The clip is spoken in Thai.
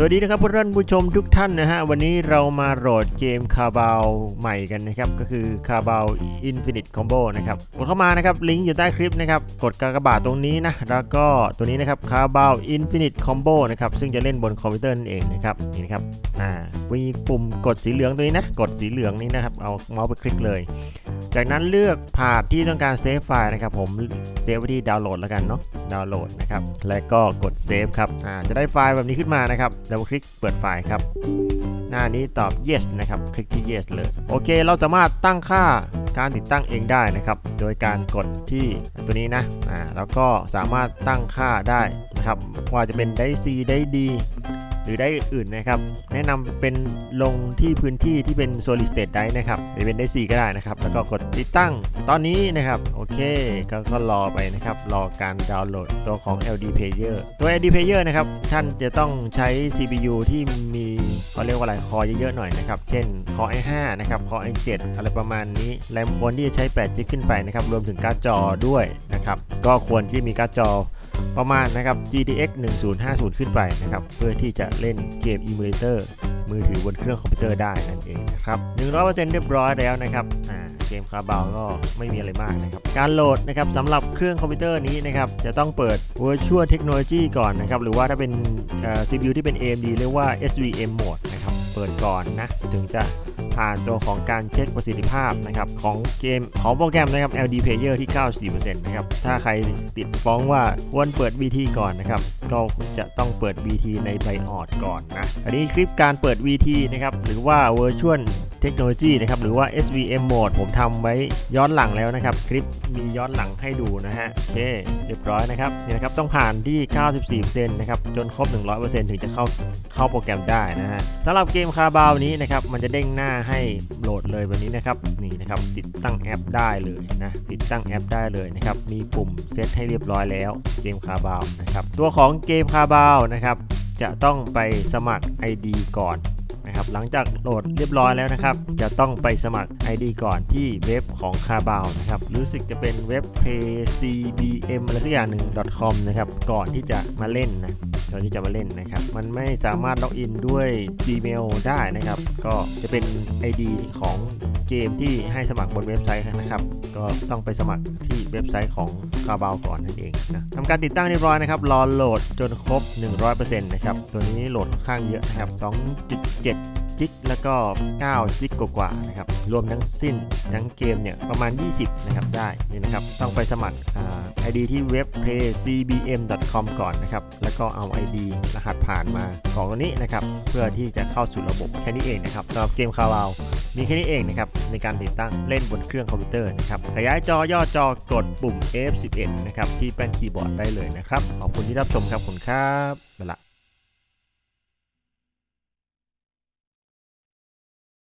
สวัสดีนะครับท่านผู้ชมทุกท่านนะฮะ วันนี้เรามาโหลดเกมคาบาวใหม่กันนะครับ ก็คือคาบาวอินฟินิตคอมโบนะครับ กดเข้ามานะครับ ลิงก์อยู่ใต้คลิปนะครับ กดกากบาทตรงนี้นะ แล้วก็ตัวนี้นะครับคาบาวอินฟินิตคอมโบนะครับ ซึ่งจะเล่นบนคอมพิวเตอร์นั่นเองนะครับ นี่นะครับ อ่ามีปุ่มกดสีเหลืองตัวนี้นะ กดสีเหลืองนี้นะครับ เอาเมาส์ไปคลิกเลย จากนั้นเลือกพาธที่ต้องการเซฟไฟล์นะครับ ผมเซฟไว้ที่ดาวน์โหลดแล้วกันเนาะ ดาวน์โหลดนะครับ และก็กดเซฟครับ อ่า จะได้ไฟล์แบบนี้ขึ้นมานะครับดับเบิลคลิกเปิดไฟล์ครับ หน้านี้ตอบ yes นะครับ คลิกที่ yes เลย โอเค เราสามารถตั้งค่าการติดตั้งเองได้นะครับ โดยการกดที่ตัวนี้นะ อ่า แล้วก็สามารถตั้งค่าได้นะครับ ว่าจะเป็นได้ C ได้ D รือได้อื่นนะครับ แนะนำเป็นลงที่พื้นที่ที่เป็น solid state drive นะครับหรือเป็นได้ C ก็ได้นะครับ แล้วก็กดติดตั้งตอนนี้นะครับ โอเคก็ก็รอไปนะครับ รอการดาวน์โหลดตัวของ LD Player ตัว LD Player นะครับ ท่านจะต้องใช้ CPU ที่มีเขาเรียกว่าอะไรคอเยอะๆหน่อยนะครับ เช่นคอ i5 นะครับคอ i7 อะไรประมาณนี้แรมควรที่จะใช้8 g ขึ้นไปนะครับรวมถึงการ์ดจอด้วยนะครับก็ควรที่มีการ์ดจอ ประมาณนะครับ GTX 1050 ขึ้นไปนะครับ เพื่อที่จะเล่นเกม Emulator มือถือบนเครื่องคอมพิวเตอร์ได้นั่นเองนะครับ100%เรียบร้อยแล้วนะครับเกมคาบาวก็ไม่มีอะไรมากนะครับ การโหลดนะครับสำหรับเครื่องคอมพิวเตอร์นี้นะครับจะต้องเปิด Virtual Technology ก่อนนะครับ หรือว่าถ้าเป็น CPU ที่เป็น AMD เรียกว่า SVM Mode นะครับ ปิดก่อนนะถึงจะผ่านตัวของการเช็คประสิทธิภาพนะครับของเกมของโปรแกรมนะครับ LD Player ที่ 94%นะครับถ้าใครติดฟ้องว่าควรเปิด VT ก่อนนะครับก็จะต้องเปิด VT ในไบออดก่อนนะอันนี้คลิปการเปิด VT นะครับหรือว่า Virtual Technology นะครับหรือว่า SVM Mode ผมทำไว้ย้อนหลังแล้วนะครับ คลิปมีย้อนหลังให้ดูนะฮะโอเคเรียบร้อยนะครับนี่นะครับต้องผ่านที่ 94%นะครับจนครบ 100%ถึงจะเข้าเข้าโปรแกรมได้นะฮะสำหรับเกมคาบาวนี้นะครับมันจะเด้งหน้าให้โหลดเลยแบบนี้นะครับนี่นะครับติดตั้งแอปได้เลยนะติดตั้งแอปได้เลยนะครับมีปุ่มเซตให้เรียบร้อยแล้วเกมคาบาวนะครับตัวของเกมคาบาวนะครับจะต้องไปสมัคร ID ก่อน นะครับหลังจากโหลดเรียบร้อยแล้วนะครับ จะต้องไปสมัคร ID ก่อนที่เว็บของคาบาวนะครับรู้สึกจะเป็นเว็บ paycbm อะไรสักอย่างหนึ่ง .com นะครับก่อนที่จะมาเล่นนะก่อนที่จะมาเล่นนะครับ มันไม่สามารถล็อกอินด้วย Gmail ได้นะครับ ก็จะเป็น ID ของเกมที่ให้สมัครบนเว็บไซต์นะครับ ก็ต้องไปสมัครที่เว็บไซต์ของคาบาวก่อนนั่นเองนะทำการติดตั้งเรียบร้อยนะครับ รอโหลดจนครบ 100%นะครับ ตัวนี้โหลดค่อนข้างเยอะนะครับ 2.7 จิกแล้วก็ 9 จิกกว่าๆนะครับ รวมทั้งสิ้นทั้งเกมเนี่ยประมาณ 20 นะครับได้นี่นะครับ ต้องไปสมัครอ่า ID ที่เว็บ playcbm.com ก่อนนะครับ แล้วก็เอา ID รหัสผ่านมาของตัวนี้นะครับ เพื่อที่จะเข้าสู่ระบบแค่นี้เองนะครับสำหรับเกมคาวาวมีแค่นี้เองนะครับในการติดตั้งเล่นบนเครื่องคอมพิวเตอร์นะครับขยายจอย่อจอกดปุ่ม F11 นะครับที่แป้นคีย์บอร์ดได้เลยนะครับขอบคุณที่รับชมครับขอบคุณครับนั่นละ